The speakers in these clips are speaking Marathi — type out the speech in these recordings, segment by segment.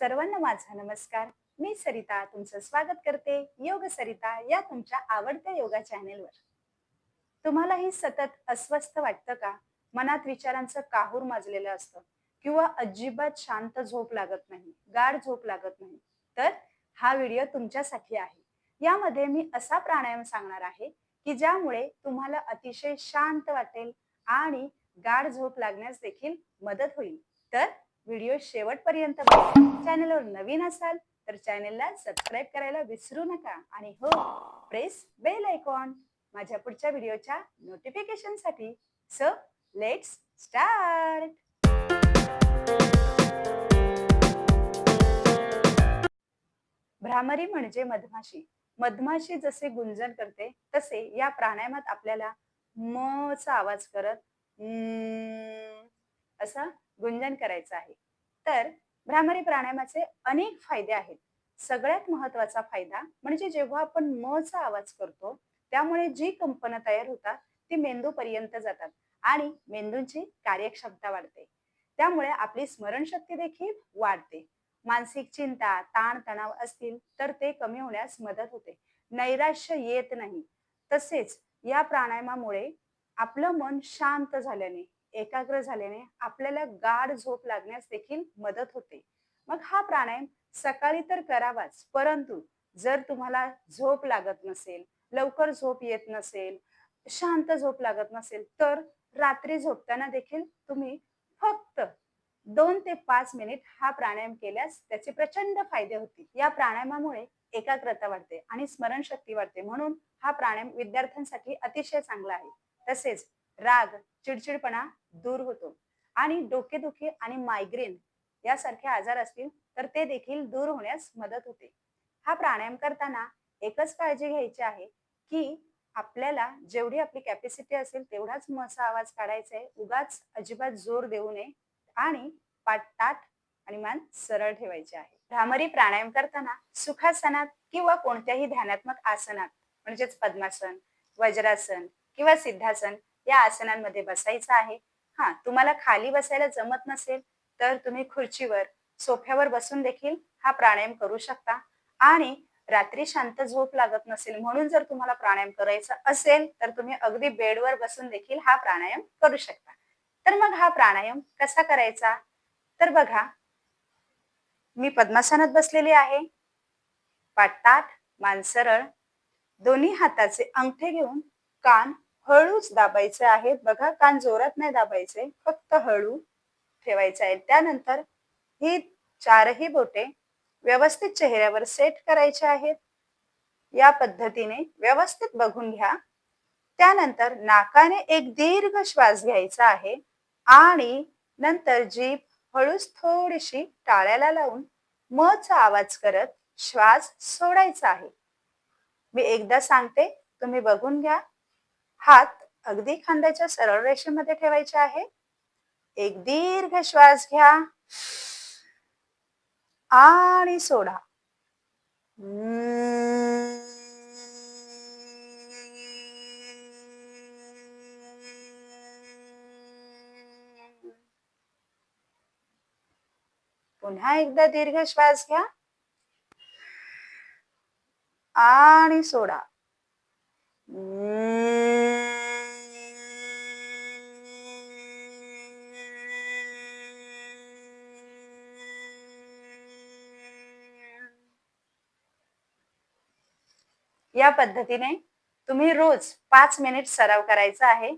सर्वांना माझा नमस्कार. मी सरिता तुमचं स्वागत करते योग सरिता या तुमच्या आवडत्या योगा चॅनेलवर. तुम्हालाही सतत अस्वस्थ वाटतं का? मनात विचारांचं काहूर माजलेलं असतं किंवा अजिबात शांत झोप लागत नाही गाढ झोप लागत नाही. तर हा व्हिडिओ तुमच्यासाठी आहे. यामध्ये मी असा प्राणायाम सांगणार आहे की ज्यामुळे तुम्हाला अतिशय शांत वाटेल आणि गाढ झोप लागण्यास देखील मदत होईल. तर व्हिडिओ शेवटपर्यंत बघा. चॅनलवर नवीन असाल तर चॅनलला सबस्क्राईब करायला विसरू नका. आणि हो प्रेस बेल आयकॉन. माझ्या पुढच्या व्हिडिओच्या नोटिफिकेशनसाठी सो लेट्स स्टार्ट! भ्रामरी म्हणजे मधमाशी. मधमाशी जसे गुंजन करते तसे या प्राणायामात आपल्याला म चा आवाज करत असा गुंजन करायचं आहे. तर भ्रामरी प्राणायामाचे अनेक फायदे आहेत. सगळ्यात महत्त्वाचा फायदा म्हणजे जेव्हा आपण म चा आवाज करतो त्यामुळे जी कंपनं तयार होतात ती मेंदू पर्यंत जातात आणि मेंदूंची कार्यक्षमता वाढते. त्यामुळे आपली स्मरणशक्ती देखील वाढते. मानसिक चिंता ताण तणाव असतील तर ते कमी होण्यास मदत होते. नैराश्य येत नाही. तसेच या प्राणायामामुळे आपलं मन शांत झाल्याने एकाग्र झाल्याने आपल्याला गाढ झोप लागण्यास देखील मदत होते. मग हा प्राणायाम सकाळी तर करावाच परंतु जर तुम्हाला झोप लागत नसेल लवकर झोप येत नसेल शांत झोप लागत नसेल तर रात्री झोपताना देखील तुम्ही फक्त दोन ते पाच मिनिट हा प्राणायाम केल्यास त्याचे प्रचंड फायदे होतील. या प्राणायामामुळे एकाग्रता वाढते आणि स्मरणशक्ती वाढते. म्हणून हा प्राणायाम विद्यार्थ्यांसाठी अतिशय चांगला आहे. तसेच राग चिडचिडपणा दूर होतो. आणि डोकेदुखी आणि मायग्रेन यासारखे आजार असतील तर ते देखील दूर होण्यास मदत होते. हा प्राणायाम करताना एकच काळजी घ्यायची आहे की आपल्याला जेवढी आपली कॅपॅसिटी असेल तेवढाच मसा आवाज काढायचा आहे. उगाच अजिबात जोर देऊ नये आणि पाठ ताट आणि मान सरळ ठेवायचे आहे. भ्रामरी प्राणायाम करताना सुखासनात किंवा कोणत्याही ध्यानात्मक आसनात म्हणजेच पद्मासन वज्रासन किंवा सिद्धासन या आसनांमध्ये बसायचं आहे. हा तुम्हाला खाली बसायला जमत नसेल तर तुम्ही खुर्चीवर सोफ्यावर बसून देखील हा प्राणायाम करू शकता. आणि रात्री शांत झोप लागत नसेल म्हणून जर तुम्हाला प्राणायाम करायचा असेल तर तुम्ही अगदी बेडवर बसून देखील हा प्राणायाम करू शकता. तर मग हा प्राणायाम कसा करायचा? तर बघा मी पद्मासनात बसलेली आहे. पाटात मान सरळ दोन्ही हाताचे अंगठे घेऊन कान हळूच दाबायचे आहेत. बघा कान जोरात नाही दाबायचे फक्त हळू ठेवायचे आहेत. त्यानंतर ही चारही बोटे व्यवस्थित चेहऱ्यावर सेट करायचे आहेत. या पद्धतीने व्यवस्थित बघून घ्या. त्यानंतर नाकाने एक दीर्घ श्वास घ्यायचा आहे आणि नंतर जीभ हळूच थोडीशी टाळ्याला लावून मचा आवाज करत श्वास सोडायचा आहे. मी एकदा सांगते तुम्ही बघून घ्या. हात अगदी खांद्याच्या सरळ रेषेमध्ये ठेवायचे आहे. एक दीर्घ श्वास घ्या. आणि सोडा. पुन्हा एकदा दीर्घ श्वास घ्या. आणि सोडा. या पद्धतीने तुम्ही रोज पाच मिनिट सराव करायचा आहे.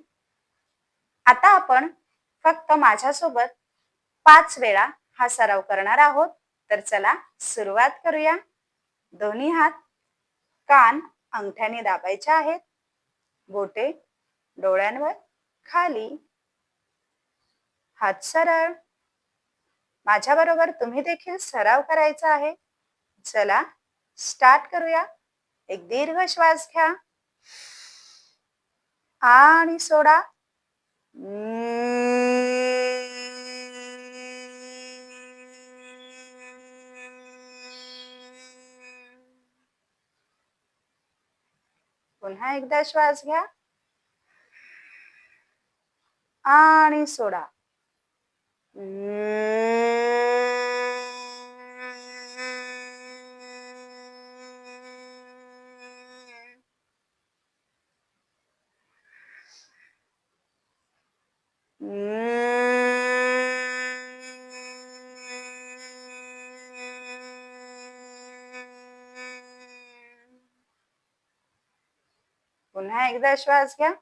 आता आपण फक्त माझ्यासोबत पाच वेळा हा सराव करणार आहोत. तर चला सुरुवात करूया. दोन्ही हात कान अंगठ्याने दाबायचे आहेत. बोटे डोळ्यांवर खाली. हात सरळ. माझ्या बरोबर तुम्ही देखील सराव करायचा आहे. चला स्टार्ट करूया. एक दीर्घ श्वास घ्या. आणि सोडा. पुन्हा एकदा श्वास घ्या. आणि सोडा. पुन्हा एकदा श्वास घ्या.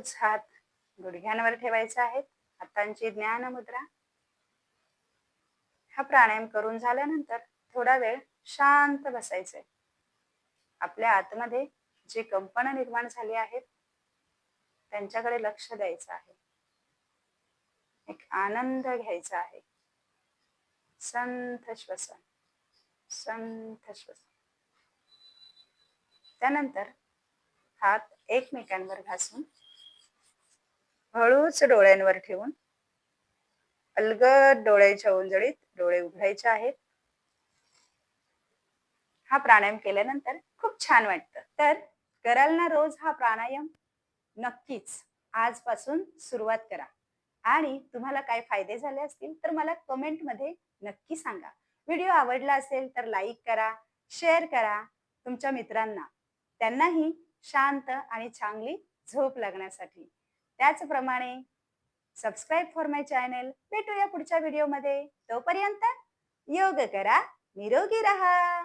हळूच हात गुडघ्यांवर ठेवायचे आहेत हातांची ज्ञान मुद्रा हा प्राणायाम करून झाल्यानंतर थोडा वेळ शांत बसायचंय. आपल्या आतमध्ये जे कंपन निर्माण झाली आहेत त्यांच्याकडे लक्ष द्यायचं आहे. एक आनंद घ्यायचा आहे. संथ श्वसन संथ श्वसन. त्यानंतर हात एकमेकांवर घासून हळूच डोळ्यांवर ठेवून अलगद डोळ्याच्या उंजळीत डोळे उघडायचे आहेत. हा प्राणायाम केल्यानंतर खूप छान वाटतं. तर कराल ना रोज हा प्राणायाम? नक्कीच. आजपासून सुरुवात करा. आणि तुम्हाला काय फायदे झाले असतील तर मला कमेंटमध्ये नक्की सांगा. व्हिडिओ आवडला असेल तर लाईक करा शेअर करा तुमच्या मित्रांना. त्यांनाही शांत आणि चांगली झोप लागण्यासाठी त्याचप्रमाणे सबस्क्राईब फॉर माय चॅनल भेटूया पुढच्या व्हिडिओमध्ये तोपर्यंत योग करा निरोगी रहा.